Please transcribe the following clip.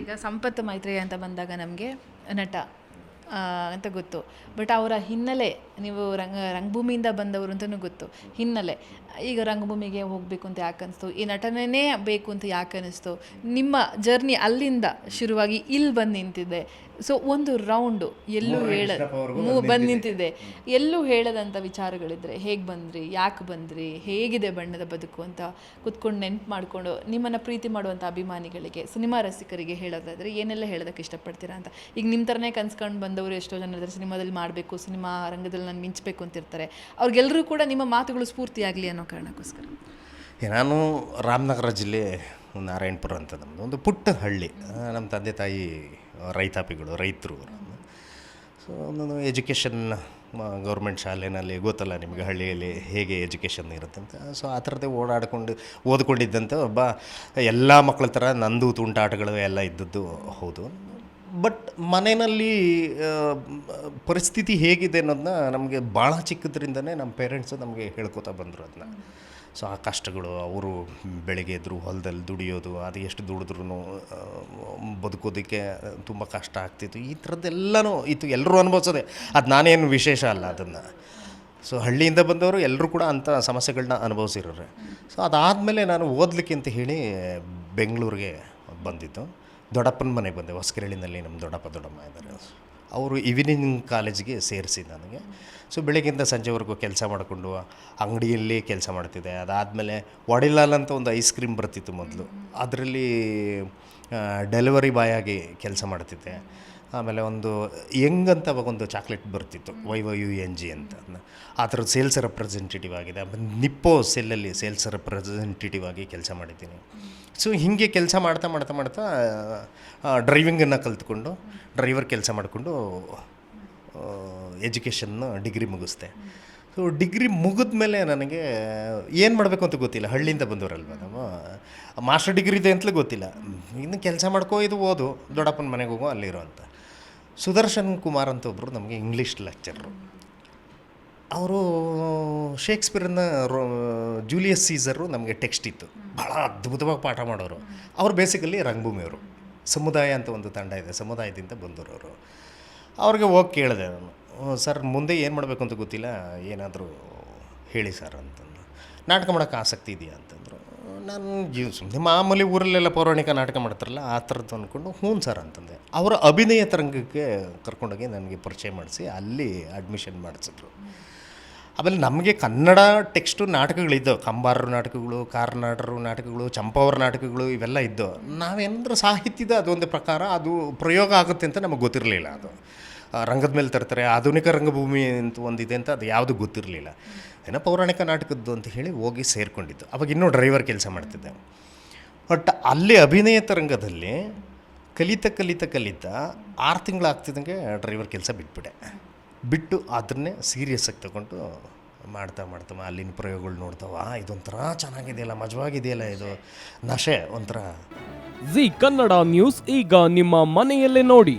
ಈಗ ಸಂಪತ್ ಮೈತ್ರೇಯ ಅಂತ ಬಂದಾಗ ನಮಗೆ ನಟ ಅಂತ ಗೊತ್ತು. ಬಟ್ ಅವರ ಹಿನ್ನೆಲೆ ನೀವು ರಂಗ ರಂಗಭೂಮಿಯಿಂದ ಬಂದವರು ಅಂತಲೂ ಗೊತ್ತು. ಹಿನ್ನೆಲೆ. ಈಗ ರಂಗಭೂಮಿಗೆ ಹೋಗಬೇಕು ಅಂತ ಯಾಕೆ ಅನಿಸ್ತು? ಈ ನಟನೆಯೇ ಬೇಕು ಅಂತ ಯಾಕೆ ಅನ್ನಿಸ್ತು ನಿಮ್ಮ ಜರ್ನಿ ಅಲ್ಲಿಂದ ಶುರುವಾಗಿ ಇಲ್ಲಿ ಬಂದು ನಿಂತಿದೆ. ಸೊ ಒಂದು ರೌಂಡು ಎಲ್ಲೂ ಹೇಳ ಬಂದು ನಿಂತಿದೆ. ಎಲ್ಲೂ ಹೇಳದಂಥ ವಿಚಾರಗಳಿದ್ರೆ ಹೇಗೆ ಬಂದ್ರಿ? ಯಾಕೆ ಬಂದ್ರಿ? ಹೇಗಿದೆ ಬಣ್ಣದ ಬದುಕು ಅಂತ ಕುತ್ಕೊಂಡು ನೆನ್ಪು ಮಾಡಿಕೊಂಡು ನಿಮ್ಮನ್ನು ಪ್ರೀತಿ ಮಾಡುವಂಥ ಅಭಿಮಾನಿಗಳಿಗೆ ಸಿನಿಮಾ ರಸಿಕರಿಗೆ ಹೇಳೋದಾದರೆ ಏನೆಲ್ಲ ಹೇಳೋದಕ್ಕೆ ಇಷ್ಟಪಡ್ತೀರಾ ಅಂತ. ಈಗ ನಿಮ್ಮ ಥರನೇ ಕನ್ಸ್ಕೊಂಡು ಬಂದವರು ಎಷ್ಟೋ ಜನ ಇದ್ದಾರೆ. ಸಿನಿಮಾದಲ್ಲಿ ಮಾಡಬೇಕು, ಸಿನಿಮಾ ರಂಗದಲ್ಲಿ ನಾನು ಮಿಂಚಬೇಕು ಅಂತಿರ್ತಾರೆ. ಅವ್ರಿಗೆಲ್ಲರೂ ಕೂಡ ನಿಮ್ಮ ಮಾತುಗಳು ಸ್ಫೂರ್ತಿಯಾಗಲಿ ಅನ್ನೋ ಕಾರಣಕ್ಕೋಸ್ಕರ. ನಾನು ರಾಮನಗರ ಜಿಲ್ಲೆ ನಾರಾಯಣಪುರ ಅಂತ ನಮ್ಮದು ಒಂದು ಪುಟ್ಟ ಹಳ್ಳಿ. ನಮ್ಮ ತಂದೆ ತಾಯಿ ರೈತಾಪಿಗಳು, ರೈತರು ಸೊ ಒಂದು ಎಜುಕೇಷನ್ ಗೌರ್ಮೆಂಟ್ ಶಾಲೆಯಲ್ಲಿ ಗೊತ್ತಲ್ಲ ನಿಮಗೆ ಹಳ್ಳಿಯಲ್ಲಿ ಹೇಗೆ ಎಜುಕೇಷನ್ ಇರುತ್ತೆ ಅಂತ. ಸೊ ಆ ಥರದ್ದೇ ಓಡಾಡ್ಕೊಂಡು ಓದ್ಕೊಂಡಿದ್ದಂಥ ಒಬ್ಬ ಎಲ್ಲ ಮಕ್ಕಳ ಥರ ನಂದು ತುಂಟಾಟಗಳು ಎಲ್ಲ ಇದ್ದದ್ದು ಹೌದು. ಬಟ್ ಮನೆಯಲ್ಲಿ ಪರಿಸ್ಥಿತಿ ಹೇಗಿದೆ ಅನ್ನೋದನ್ನ ನಮಗೆ ಭಾಳ ಚಿಕ್ಕದ್ರಿಂದನೇ ನಮ್ಮ ಪೇರೆಂಟ್ಸು ನಮಗೆ ಹೇಳ್ಕೊತಾ ಬಂದರು ಅದನ್ನ. ಸೊ, ಆ ಕಷ್ಟಗಳು, ಅವರು ಬೆಳಗ್ಗೆ ಎದ್ರು ಹೊಲದಲ್ಲಿ ದುಡಿಯೋದು, ಅದು ಎಷ್ಟು ದುಡಿದ್ರೂ ಬದುಕೋದಕ್ಕೆ ತುಂಬ ಕಷ್ಟ ಆಗ್ತಿತ್ತು. ಈ ಥರದ್ದೆಲ್ಲನೂ ಇತ್ತು ಎಲ್ಲರೂ ಅನುಭವಿಸೋದೆ. ಅದು ನಾನೇನು ವಿಶೇಷ ಅಲ್ಲ ಅದನ್ನು. ಸೊ, ಹಳ್ಳಿಯಿಂದ ಬಂದವರು ಎಲ್ಲರೂ ಕೂಡ ಅಂಥ ಸಮಸ್ಯೆಗಳನ್ನ ಅನುಭವಿಸಿರೋರೆ. ಸೊ, ಅದಾದಮೇಲೆ ನಾನು ಓದಲಿಕ್ಕೆ ಅಂತ ಹೇಳಿ ಬೆಂಗಳೂರಿಗೆ ಬಂದಿದ್ದು. ದೊಡ್ಡಪ್ಪನ ಮನೆಗೆ ಬಂದೆ. ಹೊಸಕೆರಳಿನಲ್ಲಿ ನಮ್ಮ ದೊಡ್ಡಪ್ಪ ದೊಡ್ಡಮ್ಮ ಇದ್ದಾರೆ. ಅವರು ಇವಿನಿಂಗ್ ಕಾಲೇಜಿಗೆ ಸೇರಿಸಿ ನನಗೆ. ಸೊ ಬೆಳಗ್ಗಿಂದ ಸಂಜೆವರೆಗೂ ಕೆಲಸ ಮಾಡಿಕೊಂಡು ಅಂಗಡಿಯಲ್ಲಿ ಕೆಲಸ ಮಾಡ್ತಿದ್ದೆ. ಅದಾದಮೇಲೆ ವಡಿಲಾಲ್ ಅಂತ ಒಂದು ಐಸ್ ಕ್ರೀಮ್ ಬರ್ತಿತ್ತು ಮೊದಲು. ಅದರಲ್ಲಿ ಡೆಲಿವರಿ ಬಾಯ್ ಆಗಿ ಕೆಲಸ ಮಾಡ್ತಿದ್ದೆ. ಆಮೇಲೆ ಒಂದು ಯಂಗ್ ಅಂತ ಅವಾಗ ಒಂದು ಚಾಕ್ಲೇಟ್ ಬರ್ತಿತ್ತು Y Y U N G ಅಂತ. ಆ ಥರದ್ದು ಸೇಲ್ಸ್ ರೆಪ್ರೆಸೆಂಟೇಟಿವ್ ಆಗಿದೆ. ಆಮೇಲೆ ನಿಪ್ಪೋ ಸೆಲ್ಲಲ್ಲಿ ಸೇಲ್ಸ್ ರೆಪ್ರೆಸೆಂಟೇಟಿವ್ ಆಗಿ ಕೆಲಸ ಮಾಡಿದ್ದೀನಿ. ಸೊ ಹೀಗೆ ಕೆಲಸ ಮಾಡ್ತಾ ಮಾಡ್ತಾ ಮಾಡ್ತಾ ಡ್ರೈವಿಂಗನ್ನು ಕಲ್ತ್ಕೊಂಡು ಡ್ರೈವರ್ ಕೆಲಸ ಮಾಡಿಕೊಂಡು ಎಜುಕೇಷನ್ನ ಡಿಗ್ರಿ ಮುಗಿಸ್ದೆ. ಸೊ ಡಿಗ್ರಿ ಮುಗಿದ ಮೇಲೆ ನನಗೆ ಏನು ಮಾಡಬೇಕು ಅಂತ ಗೊತ್ತಿಲ್ಲ. ಹಳ್ಳಿಯಿಂದ ಬಂದವರಲ್ವ ನಾವು? ಮಾಸ್ಟರ್ ಡಿಗ್ರಿ ಇದೆ ಅಂತಲೂ ಗೊತ್ತಿಲ್ಲ. ಇನ್ನು ಕೆಲಸ ಮಾಡ್ಕೋ ಇದು ಓದು. ದೊಡ್ಡಪ್ಪನ ಮನೆಗೆ ಹೋಗೋ ಅಲ್ಲಿರೋ ಅಂತ. ಸುದರ್ಶನ್ ಕುಮಾರ್ ಅಂತ ಒಬ್ಬರು ನಮಗೆ ಇಂಗ್ಲೀಷ್ ಲೆಕ್ಚರರು ಅವರು ಶೇಕ್ಸ್ಪಿಯರ್ನ ರೋ ಜೂಲಿಯಸ್ ಸೀಸರು ನಮಗೆ ಟೆಕ್ಸ್ಟ್ ಇತ್ತು. ಭಾಳ ಅದ್ಭುತವಾಗಿ ಪಾಠ ಮಾಡೋರು. ಅವರು ಬೇಸಿಕಲಿ ರಂಗಭೂಮಿಯವರು ಸಮುದಾಯ ಅಂತ ಒಂದು ತಂಡ ಇದೆ. ಸಮುದಾಯದಿಂದ ಬಂದವರು ಅವರು. ಅವ್ರಿಗೆ ಹೋಗಿ ಕೇಳಿದೆ ನಾನು. ಸರ್, ಮುಂದೆ ಏನು ಮಾಡಬೇಕು ಅಂತ ಗೊತ್ತಿಲ್ಲ. ಏನಾದರೂ ಹೇಳಿ ಸರ್ ಅಂತಂದು. ನಾಟಕ ಮಾಡೋಕ್ಕೆ ಆಸಕ್ತಿ ಇದೆಯಾ? ಅಂತಂದರು ನಾನು ಜೀವ ಸುಮ್ಮನೆ ಮಾಮೂಲಿ ಊರಲ್ಲೆಲ್ಲ ಪೌರಾಣಿಕ ನಾಟಕ ಮಾಡ್ತಾರಲ್ಲ, ಆ ಥರದ್ದು ಅಂದ್ಕೊಂಡು ಹ್ಞೂ ಸರ್ ಅಂತಂದೆ. ಅವರ ಅಭಿನಯ ತರಂಗಕ್ಕೆ ಕರ್ಕೊಂಡೋಗಿ ನನಗೆ ಪರಿಚಯ ಮಾಡಿಸಿ, ಅಲ್ಲಿ ಅಡ್ಮಿಷನ್ ಮಾಡಿಸಿದ್ರು. ಆಮೇಲೆ ನಮಗೆ ಕನ್ನಡ ಟೆಕ್ಸ್ಟು ನಾಟಕಗಳಿದ್ದವು. ಕಂಬಾರರು ನಾಟಕಗಳು, ಕಾರ್ನಾಡರು ನಾಟಕಗಳು, ಚಂಪಾವರ ನಾಟಕಗಳು ಇವೆಲ್ಲ ಇದ್ದವು. ನಾವೇನಂದ್ರೆ ಸಾಹಿತ್ಯದ ಅದೊಂದು ಪ್ರಕಾರ ಅದು ಪ್ರಯೋಗ ಆಗುತ್ತೆ ಅಂತ ನಮಗೆ ಗೊತ್ತಿರಲಿಲ್ಲ ಅದು. ರಂಗದ ಮೇಲೆ ತರ್ತಾರೆ, ಆಧುನಿಕ ರಂಗಭೂಮಿ ಅಂತ ಒಂದಿದೆ ಅಂತ ಅದು ಯಾವುದು ಗೊತ್ತಿರಲಿಲ್ಲ. ಏನೋ ಪೌರಾಣಿಕ ನಾಟಕದ್ದು ಅಂತ ಹೇಳಿ ಹೋಗಿ ಸೇರಿಕೊಂಡಿದ್ದು. ಅವಾಗ ಇನ್ನೂ ಡ್ರೈವರ್ ಕೆಲಸ ಮಾಡ್ತಿದ್ದೆ. ಬಟ್ ಅಲ್ಲಿ ಅಭಿನಯ ತರಂಗದಲ್ಲಿ ಕಲಿತ ಕಲಿತ ಕಲಿತ ಆರು ತಿಂಗಳಾಗ್ತಿದ್ದಂಗೆ ಡ್ರೈವರ್ ಕೆಲಸ ಬಿಟ್ಬಿಟ್ಟೆ. ಬಿಟ್ಟು ಅದನ್ನೇ ಸೀರಿಯಸ್ಸಾಗಿ ತಗೊಂಡು ಮಾಡ್ತಾ ಮಾಡ್ತಾ ಅಲ್ಲಿನ ಪ್ರಯೋಗಗಳು ನೋಡ್ತಾವ ಇದೊಂಥರ ಚೆನ್ನಾಗಿದೆಯಲ್ಲ, ಮಜವಾಗಿದೆಯಲ್ಲ ಇದು. ನಶೆ, ಒಂಥರ. ಜಿ ಕನ್ನಡ ನ್ಯೂಸ್ ಈಗ ನಿಮ್ಮ ಮನೆಯಲ್ಲೇ ನೋಡಿ.